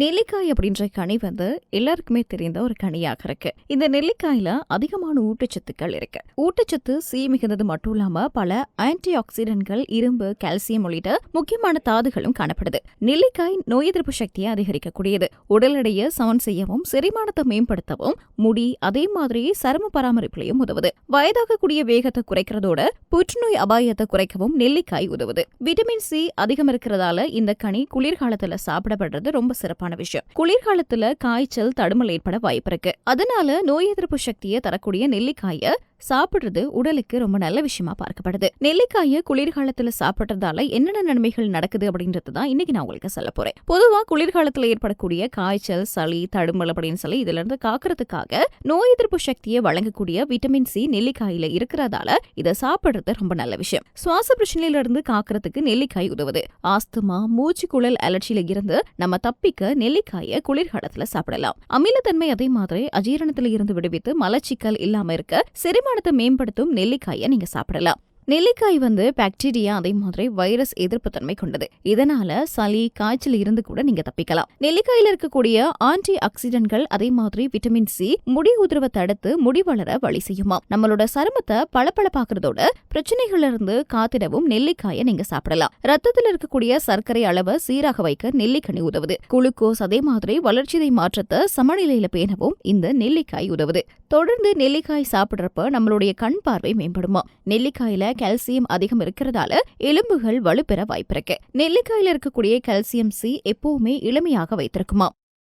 நெல்லிக்காய் அப்படின்ற கனி வந்து எல்லாருக்குமே தெரிந்த ஒரு கனியாக இருக்கு. இந்த நெல்லிக்காயில அதிகமான ஊட்டச்சத்துக்கள் இருக்கு. ஊட்டச்சத்து சி மிகுந்தது மட்டும் இல்லாம பல ஆன்டி ஆக்சிடென்ட்கள் இரும்பு கால்சியம் உள்ளிட்ட முக்கியமான தாதுகளும் காணப்படுது. நெல்லிக்காய் நோய் எதிர்ப்பு சக்தியை அதிகரிக்கக்கூடியது. உடல் எடையை சமன் செய்யவும் செரிமானத்தை மேம்படுத்தவும் முடி அதே மாதிரி சரும பராமரிப்புலையும் உதவுது. வயதாகக்கூடிய வேகத்தை குறைக்கிறதோட புற்றுநோய் அபாயத்தை குறைக்கவும் நெல்லிக்காய் உதவுது. விட்டமின் சி அதிகம் இருக்கிறதால இந்த கனி குளிர்காலத்துல சாப்பிடப்படுறது ரொம்ப சிறப்பான விஷயம். குளிர்காலத்துல காய்ச்சல் தடுமல் ஏற்பட வாய்ப்பு இருக்கு. அதனால நோய் எதிர்ப்பு சக்தியை தரக்கூடிய நெல்லிக்காய சாப்பிடுறது உடலுக்கு ரொம்ப நல்ல விஷயமா பார்க்கப்படுது. நெல்லிக்காய குளிர்காலத்துல சாப்பிடுறதால என்னென்ன நன்மைகள் நடக்குது அப்படின்றது தான் இன்னைக்கு நான் உங்களுக்கு சொல்ல போறேன். பொதுவா குளிர்காலத்துல ஏற்படக்கூடிய காய்ச்சல் சளி தடுமல் அப்படின்னு சொல்லி இதுல இருந்து காக்கிறதுக்காக நோய் எதிர்ப்பு சக்தியை வழங்கக்கூடிய விட்டமின் சி நெல்லிக்காயில இருக்கிறதால இதை சாப்பிடுறது ரொம்ப நல்ல விஷயம். சுவாச பிரச்சனையில இருந்து காக்கிறதுக்கு நெல்லிக்காய் உதவுது. ஆஸ்துமா மூச்சு குழல் அலர்ச்சியில இருந்து நம்ம தப்பிக்க நெல்லிக்காயை குளிர்காலத்துல சாப்பிடலாம். அமிலத்தன்மை அதே மாதிரி அஜீரணத்துல இருந்து விடுவித்து மலச்சிக்கல் இல்லாம இருக்க செரிமானத்தை மேம்படுத்தும் நெல்லிக்காயை நீங்க சாப்பிடலாம். நெல்லிக்காய் வந்து பாக்டீரியா அதே மாதிரி வைரஸ் எதிர்ப்பு தன்மை கொண்டது. இதனால சளி காய்ச்சல் இருந்து கூட நீங்க தப்பிக்கலாம். நெல்லிக்காயில இருக்கக்கூடிய ஆன்டி ஆக்சிடென்ட்கள் அதே மாதிரி விட்டமின் சி முடி உதிரவை தடுத்து முடி வளர வழி செய்யுமா? நம்மளோட சருமத்தை பளபளப்பாக்குறதோட பிரச்சனைகள்ல இருந்து காத்திடவும் நெல்லிக்காயை நீங்க சாப்பிடலாம். ரத்தத்தில் இருக்கக்கூடிய சர்க்கரை அளவை சீராக வைக்க நெல்லிக்கனி உதவுது. குளுக்கோஸ் அதே மாதிரி வளர்ச்சிதை மாற்றத்தை சமநிலையில பேணவும் இந்த நெல்லிக்காய் உதவுது. தொடர்ந்து நெல்லிக்காய் சாப்பிடுறப்ப நம்மளுடைய கண் பார்வை மேம்படுமா? நெல்லிக்காயில கால்சியம் அதிகம் இருக்கிறதால எலும்புகள் வலுப்பெற வாய்ப்பிருக்கு. நெல்லிக்காயில இருக்கக்கூடிய கால்சியம் சி எப்பவுமே இளமையாக வைத்திருக்குமா